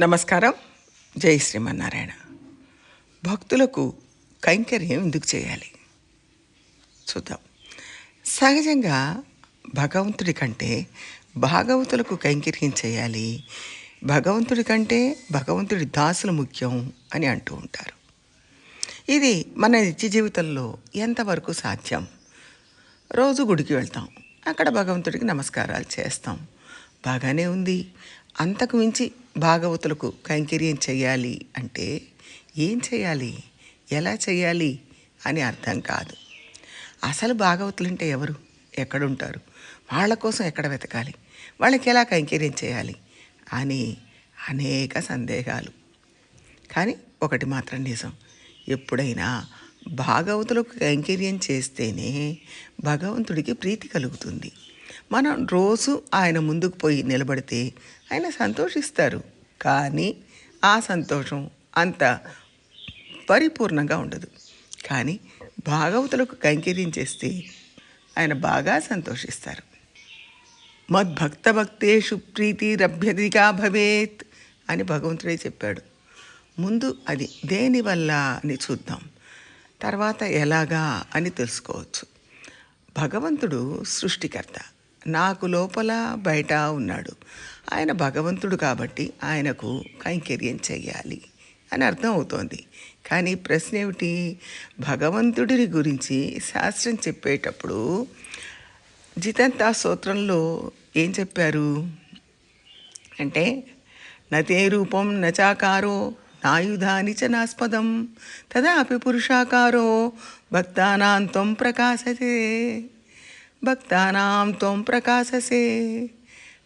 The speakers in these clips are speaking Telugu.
నమస్కారం. జై శ్రీమన్నారాయణ. భక్తులకు కైంకర్యం ఎందుకు చేయాలి? చూద్దాం. సహజంగా భగవంతుడి కంటే భాగవతులకు కైంకర్యం చేయాలి. భగవంతుడి కంటే భగవంతుడి దాసులు ముఖ్యం అని అంటూ ఉంటారు. ఇది మన నిత్య జీవితంలో ఎంతవరకు సాధ్యం? రోజు గుడికి వెళ్తాం. అక్కడ భగవంతుడికి నమస్కారాలు చేస్తాం. బాగానే ఉంది. అంతకు మించి భాగవతులకు కైంకర్యం చేయాలి అంటే ఏం చేయాలి? ఎలా చేయాలి? అని అర్థం కాదు. అసలు భాగవతులు అంటే ఎవరు? ఎక్కడుంటారు? వాళ్ళ కోసం ఎక్కడ వెతకాలి? వాళ్ళకి ఎలా కైంకర్యం చేయాలి? అని అనేక సందేహాలు. కానీ ఒకటి మాత్రం నిజం. ఎప్పుడైనా భాగవతులకు కైంకర్యం చేస్తేనే భగవంతుడికి ప్రీతి కలుగుతుంది. మనం రోజు ఆయన ముందుకు పోయి నిలబడితే ఆయన సంతోషిస్తారు. కానీ ఆ సంతోషం అంత పరిపూర్ణంగా ఉండదు. కానీ భాగవతులకు కైంకర్యం చేస్తే ఆయన బాగా సంతోషిస్తారు. మద్భక్త భక్తేషు ప్రీతి రభ్యధిగా భవేత్ అని భగవంతుడే చెప్పాడు. ముందు అది దేనివల్ల అని చూద్దాం. తర్వాత ఎలాగా అని తెలుసుకోవచ్చు. భగవంతుడు సృష్టికర్త. నాకు లోపల బయట ఉన్నాడు. ఆయన భగవంతుడు కాబట్టి ఆయనకు కైంకర్యం చేయాలి అని అర్థం అవుతోంది. కానీ ప్రశ్న ఏమిటి? భగవంతుడిని గురించి శాస్త్రం చెప్పేటప్పుడు జితంతా సూత్రంలో ఏం చెప్పారు? అంటే నతే రూపం నచాకారో ఆయుధాని చ నాస్పదం. తదాపి పురుషాకారో భక్తానాం త్వం ప్రకాశతే భక్తానాం త్వం ప్రకాశసే.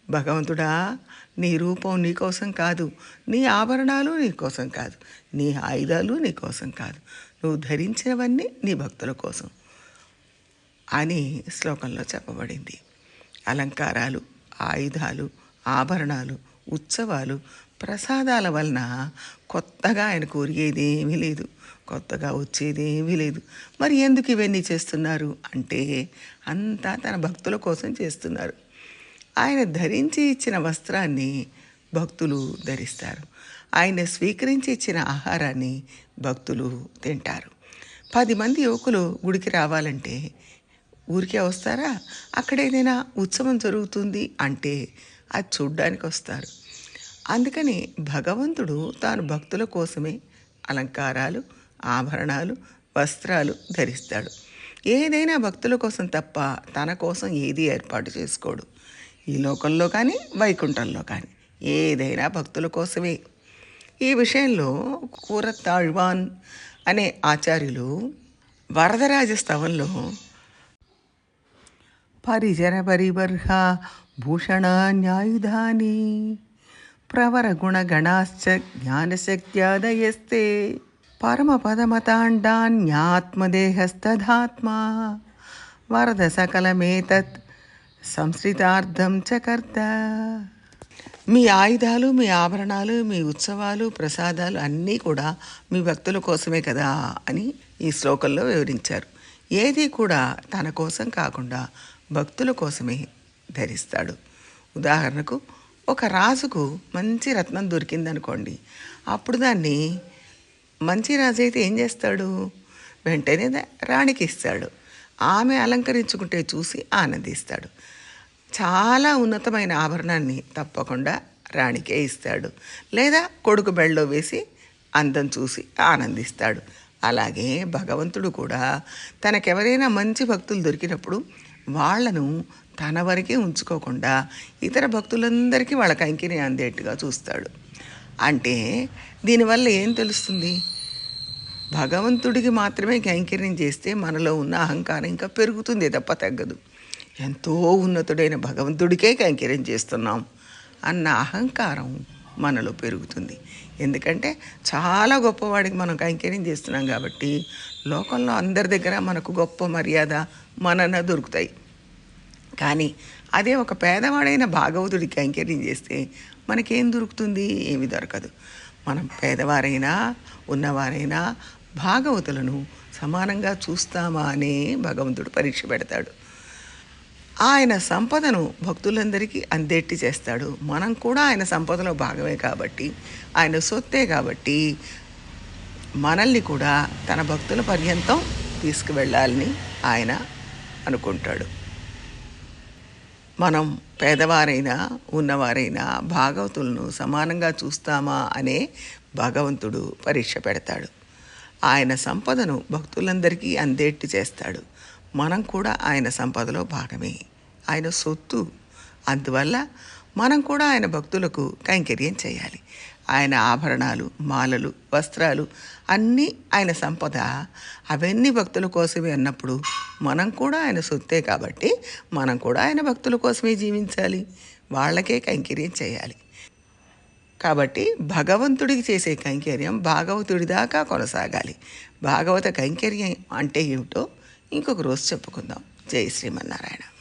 భగవంతుడా నీ రూపం నీ కోసం కాదు. నీ ఆభరణాలు నీకోసం కాదు. నీ ఆయుధాలు నీకోసం కాదు. నువ్వు ధరించినవన్నీ నీ భక్తుల కోసం. అని శ్లోకంలో చెప్పబడింది. అలంకారాలు ఆయుధాలు ఆభరణాలు ఉత్సవాలు ప్రసాదాల వలన కొత్తగా ఆయన కోరిగేది ఏమీ లేదు. కొత్తగా వచ్చేది ఏమీ లేదు. మరి ఎందుకు ఇవన్నీ చేస్తున్నారు? అంటే అంతా తన భక్తుల కోసం చేస్తున్నారు. ఆయన ధరించి ఇచ్చిన వస్త్రాన్ని భక్తులు ధరిస్తారు. ఆయన స్వీకరించి ఇచ్చిన ఆహారాన్ని భక్తులు తింటారు. పది మంది యువకులు గుడికి రావాలంటే ఊరికే వస్తారా? అక్కడ ఏదైనా ఉత్సవం జరుగుతుంది అంటే అది చూడ్డానికి వస్తారు అందుకని భగవంతుడు తాను భక్తుల కోసమే అలంకారాలు ఆభరణాలు వస్త్రాలు ధరిస్తాడు. ఏదైనా భక్తుల కోసం తప్ప తన కోసం ఏది ఏర్పాటు చేసుకోడు. ఈ లోకంలో కానీ వైకుంఠంలో కానీ ఏదైనా భక్తుల కోసమే. ఈ విషయంలో కూరతాళ్వాన్ అనే ఆచార్యులు వరదరాజ స్థవంలో పరిజన పరిబర్హ భూషణ న్యాయుధాని గుణగణాశ్చ జ్ఞానశక్త్యాదయస్తే పరమపదమతాండాన్యాత్మదేహస్తధాత్మా వరద సకలమేతత్ సంశ్రితార్థం చ కర్త మీ ఆయుధాలు మీ ఆభరణాలు మీ ఉత్సవాలు ప్రసాదాలు అన్నీ కూడా మీ భక్తుల కోసమే కదా అని ఈ శ్లోకంలో వివరించారు. ఏది కూడా తన కోసం కాకుండా భక్తుల కోసమే ధరిస్తాడు. ఉదాహరణకు ఒక రాజుకు మంచి రత్నం దొరికిందనుకోండి అప్పుడు దాన్ని మంచి రాజు అయితే ఏం చేస్తాడు? వెంటనే రాణికి ఇస్తాడు. ఆమె అలంకరించుకుంటే చూసి ఆనందిస్తాడు. చాలా ఉన్నతమైన ఆభరణాన్ని తప్పకుండా రాణికే ఇస్తాడు. లేదా కొడుకు బెళ్ళలో వేసి అందం చూసి ఆనందిస్తాడు. అలాగే భగవంతుడు కూడా తనకెవరైనా మంచి భక్తులు దొరికినప్పుడు వాళ్ళను తన వరకే ఉంచుకోకుండా ఇతర భక్తులందరికీ వాళ్ళ కంకిని అందేట్టుగా చూస్తాడు. అంటే దీనివల్ల ఏం తెలుస్తుంది? భగవంతుడికి మాత్రమే కైంకర్యం చేస్తే మనలో ఉన్న అహంకారం ఇంకా పెరుగుతుంది తప్ప తగ్గదు. ఎంతో ఉన్నతుడైన భగవంతుడికే కైంకర్యం చేస్తున్నాం అన్న అహంకారం మనలో పెరుగుతుంది. ఎందుకంటే చాలా గొప్పవాడికి మనం కైంకర్యం చేస్తున్నాం కాబట్టి లోకంలో అందరి దగ్గర మనకు గొప్ప మర్యాద మనన దొరుకుతాయి. కానీ అదే ఒక పేదవాడైన భాగవతుడికి కైంకర్యం చేస్తే మనకేం దొరుకుతుంది? ఏమి దొరకదు. మనం పేదవారైనా ఉన్నవారైనా భాగవతులను సమానంగా చూస్తామా అనే భగవంతుడు పరీక్ష పెడతాడు. ఆయన సంపదను భక్తులందరికీ అందేట్టి చేస్తాడు. మనం కూడా ఆయన సంపదలో భాగమే కాబట్టి ఆయన సొత్తే కాబట్టి మనల్ని కూడా తన భక్తుల పర్యంతం తీసుకువెళ్ళాలని ఆయన అనుకుంటాడు. మనం పేదవారైనా ఉన్నవారైనా భాగవతులను సమానంగా చూస్తామా అనే భగవంతుడు పరీక్ష పెడతాడు. ఆయన సంపదను భక్తులందరికీ అందేట్టు చేస్తాడు. మనం కూడా ఆయన సంపదలో భాగమే. ఆయన సొత్తు. అందువల్ల మనం కూడా ఆయన భక్తులకు కైంకర్యం చేయాలి. ఆయన ఆభరణాలు మాలలు వస్త్రాలు అన్నీ ఆయన సంపద. అవన్నీ భక్తుల కోసమే అన్నప్పుడు మనం కూడా ఆయన సొత్తే కాబట్టి మనం కూడా ఆయన భక్తుల కోసమే జీవించాలి. వాళ్ళకే కైంకర్యం చేయాలి. కాబట్టి భగవంతుడికి చేసే కైంకర్యం భాగవతుడి దాకా కొనసాగాలి. భాగవత కైంకర్యం అంటే ఏమిటో ఇంకొక రోజు చెప్పుకుందాం. జై శ్రీమన్నారాయణ.